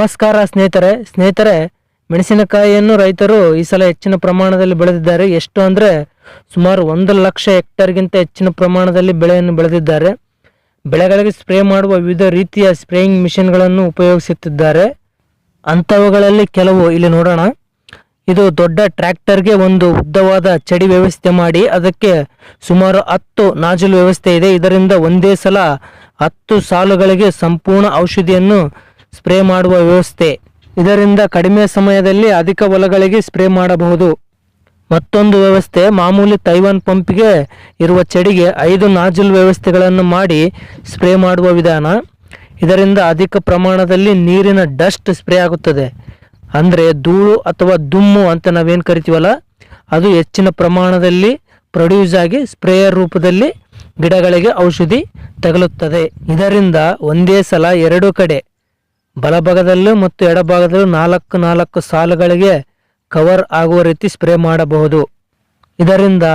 ನಮಸ್ಕಾರ ಸ್ನೇಹಿತರೆ. ಸ್ನೇಹಿತರೆ, ಮೆಣಸಿನಕಾಯಿಯನ್ನು ರೈತರು ಈ ಸಲ ಹೆಚ್ಚಿನ ಪ್ರಮಾಣದಲ್ಲಿ ಬೆಳೆದಿದ್ದಾರೆ. ಎಷ್ಟು ಅಂದರೆ ಸುಮಾರು ಒಂದು ಲಕ್ಷ ಹೆಕ್ಟರ್ಗಿಂತ ಹೆಚ್ಚಿನ ಪ್ರಮಾಣದಲ್ಲಿ ಬೆಳೆಯನ್ನು ಬೆಳೆದಿದ್ದಾರೆ. ಬೆಳೆಗಳಿಗೆ ಸ್ಪ್ರೇ ಮಾಡುವ ವಿವಿಧ ರೀತಿಯ ಸ್ಪ್ರೇಯಿಂಗ್ ಮಿಷಿನ್ಗಳನ್ನು ಉಪಯೋಗಿಸುತ್ತಿದ್ದಾರೆ. ಅಂಥವುಗಳಲ್ಲಿ ಕೆಲವು ಇಲ್ಲಿ ನೋಡೋಣ. ಇದು ದೊಡ್ಡ ಟ್ರ್ಯಾಕ್ಟರ್ಗೆ ಒಂದು ಉದ್ದವಾದ ಚಡಿ ವ್ಯವಸ್ಥೆ ಮಾಡಿ, ಅದಕ್ಕೆ ಸುಮಾರು ಹತ್ತು ನಾಜಲು ವ್ಯವಸ್ಥೆ ಇದೆ. ಇದರಿಂದ ಒಂದೇ ಸಲ ಹತ್ತು ಸಾಲುಗಳಿಗೆ ಸಂಪೂರ್ಣ ಔಷಧಿಯನ್ನು ಸ್ಪ್ರೇ ಮಾಡುವ ವ್ಯವಸ್ಥೆ. ಇದರಿಂದ ಕಡಿಮೆ ಸಮಯದಲ್ಲಿ ಅಧಿಕ ಹೊಲಗಳಿಗೆ ಸ್ಪ್ರೇ ಮಾಡಬಹುದು. ಮತ್ತೊಂದು ವ್ಯವಸ್ಥೆ, ಮಾಮೂಲಿ ತೈವಾನ್ ಪಂಪ್ಗೆ ಇರುವ ಚಡಿಗೆ ಐದು ನಾಜಲ್ ವ್ಯವಸ್ಥೆಗಳನ್ನು ಮಾಡಿ ಸ್ಪ್ರೇ ಮಾಡುವ ವಿಧಾನ. ಇದರಿಂದ ಅಧಿಕ ಪ್ರಮಾಣದಲ್ಲಿ ನೀರಿನ ಡಸ್ಟ್ ಸ್ಪ್ರೇ ಆಗುತ್ತದೆ. ಅಂದರೆ ಧೂಳು ಅಥವಾ ದುಮ್ಮು ಅಂತ ನಾವೇನು ಕರಿತೀವಲ್ಲ, ಅದು ಹೆಚ್ಚಿನ ಪ್ರಮಾಣದಲ್ಲಿ ಪ್ರೊಡ್ಯೂಸ್ ಆಗಿ ಸ್ಪ್ರೇಯರ್ ರೂಪದಲ್ಲಿ ಗಿಡಗಳಿಗೆ ಔಷಧಿ ತಗಲುತ್ತದೆ. ಇದರಿಂದ ಒಂದೇ ಸಲ ಎರಡು ಕಡೆ ಬಲಭಾಗದಲ್ಲೂ ಮತ್ತು ಎಡಭಾಗದಲ್ಲೂ ನಾಲ್ಕು ನಾಲ್ಕು ಸಾಲುಗಳಿಗೆ ಕವರ್ ಆಗುವ ರೀತಿ ಸ್ಪ್ರೇ ಮಾಡಬಹುದು. ಇದರಿಂದ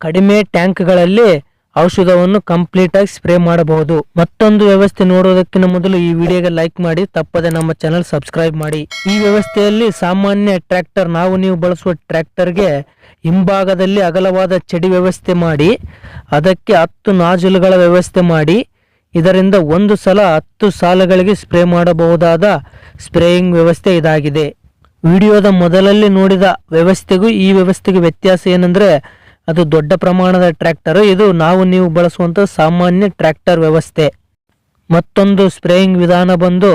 ಕಡಿಮೆ ಟ್ಯಾಂಕ್ಗಳಲ್ಲಿ ಔಷಧವನ್ನು ಕಂಪ್ಲೀಟ್ ಆಗಿ ಸ್ಪ್ರೇ ಮಾಡಬಹುದು. ಮತ್ತೊಂದು ವ್ಯವಸ್ಥೆ ನೋಡುವುದಕ್ಕಿಂತ ಮೊದಲು ಈ ವಿಡಿಯೋಗೆ ಲೈಕ್ ಮಾಡಿ, ತಪ್ಪದೆ ನಮ್ಮ ಚಾನಲ್ ಸಬ್ಸ್ಕ್ರೈಬ್ ಮಾಡಿ. ಈ ವ್ಯವಸ್ಥೆಯಲ್ಲಿ ಸಾಮಾನ್ಯ ಟ್ರ್ಯಾಕ್ಟರ್, ನಾವು ನೀವು ಬಳಸುವ ಟ್ರ್ಯಾಕ್ಟರ್ಗೆ ಹಿಂಭಾಗದಲ್ಲಿ ಅಗಲವಾದ ಚಡಿ ವ್ಯವಸ್ಥೆ ಮಾಡಿ, ಅದಕ್ಕೆ ಹತ್ತು ನಾಜಲ್ಗಳ ವ್ಯವಸ್ಥೆ ಮಾಡಿ ಇದರಿಂದ ಒಂದು ಸಲ ಹತ್ತು ಸಾಲಗಳಿಗೆ ಸ್ಪ್ರೇ ಮಾಡಬಹುದಾದ ಸ್ಪ್ರೇಯಿಂಗ್ ವ್ಯವಸ್ಥೆ ಇದಾಗಿದೆ. ವಿಡಿಯೋದ ಮೊದಲಲ್ಲಿ ನೋಡಿದ ವ್ಯವಸ್ಥೆಗೂ ಈ ವ್ಯವಸ್ಥೆಗೆ ವ್ಯತ್ಯಾಸ ಏನಂದ್ರೆ ಅದು ದೊಡ್ಡ ಪ್ರಮಾಣದ ಟ್ರ್ಯಾಕ್ಟರ್. ಇದು ನಾವು ನೀವು ಬಳಸುವಂತ ಸಾಮಾನ್ಯ ಟ್ರ್ಯಾಕ್ಟರ್ ವ್ಯವಸ್ಥೆ. ಮತ್ತೊಂದು ಸ್ಪ್ರೇಯಿಂಗ್ ವಿಧಾನ ಬಂದು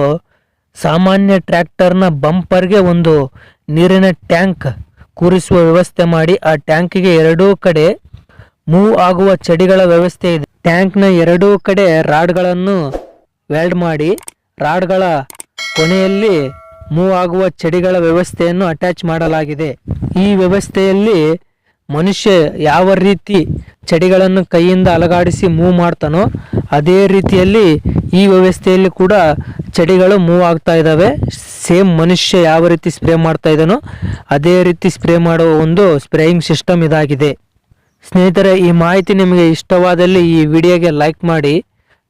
ಸಾಮಾನ್ಯ ಟ್ರ್ಯಾಕ್ಟರ್ನ ಬಂಪರ್ಗೆ ಒಂದು ನೀರಿನ ಟ್ಯಾಂಕ್ ಕೂರಿಸುವ ವ್ಯವಸ್ಥೆ ಮಾಡಿ. ಆ ಟ್ಯಾಂಕಿಗೆ ಎರಡೂ ಕಡೆ ಮೂವ್ ಆಗುವ ಚಡಿಗಳ ವ್ಯವಸ್ಥೆ ಇದೆ. ಟ್ಯಾಂಕ್ನ ಎರಡೂ ಕಡೆ ರಾಡ್ಗಳನ್ನು ವೆಲ್ಡ್ ಮಾಡಿ ರಾಡ್ಗಳ ಕೊನೆಯಲ್ಲಿ ಮೂವ್ ಆಗುವ ಚಡಿಗಳ ವ್ಯವಸ್ಥೆಯನ್ನು ಅಟ್ಯಾಚ್ ಮಾಡಲಾಗಿದೆ. ಈ ವ್ಯವಸ್ಥೆಯಲ್ಲಿ ಮನುಷ್ಯ ಯಾವ ರೀತಿ ಚಡಿಗಳನ್ನು ಕೈಯಿಂದ ಅಲಗಾಡಿಸಿ ಮೂವ್ ಮಾಡ್ತಾನೋ ಅದೇ ರೀತಿಯಲ್ಲಿ ಈ ವ್ಯವಸ್ಥೆಯಲ್ಲಿ ಕೂಡ ಚಡಿಗಳು ಮೂವ್ ಆಗ್ತಾ ಇದ್ದಾವೆ. ಸೇಮ್ ಮನುಷ್ಯ ಯಾವ ರೀತಿ ಸ್ಪ್ರೇ ಮಾಡ್ತಾ ಇದ್ದಾನೋ ಅದೇ ರೀತಿ ಸ್ಪ್ರೇ ಮಾಡುವ ಒಂದು ಸ್ಪ್ರೇಯಿಂಗ್ ಸಿಸ್ಟಮ್ ಇದಾಗಿದೆ. ಸ್ನೇಹಿತರೆ, ಈ ಮಾಹಿತಿ ನಿಮಗೆ ಇಷ್ಟವಾದಲ್ಲಿ ಈ ವಿಡಿಯೋಗೆ ಲೈಕ್ ಮಾಡಿ,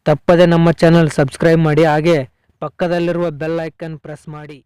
ತಪ್ಪದೆ ನಮ್ಮ ಚಾನಲ್ ಸಬ್ಸ್ಕ್ರೈಬ್ ಮಾಡಿ, ಹಾಗೆ ಪಕ್ಕದಲ್ಲಿರುವ ಬೆಲ್ ಐಕನ್ ಪ್ರೆಸ್ ಮಾಡಿ.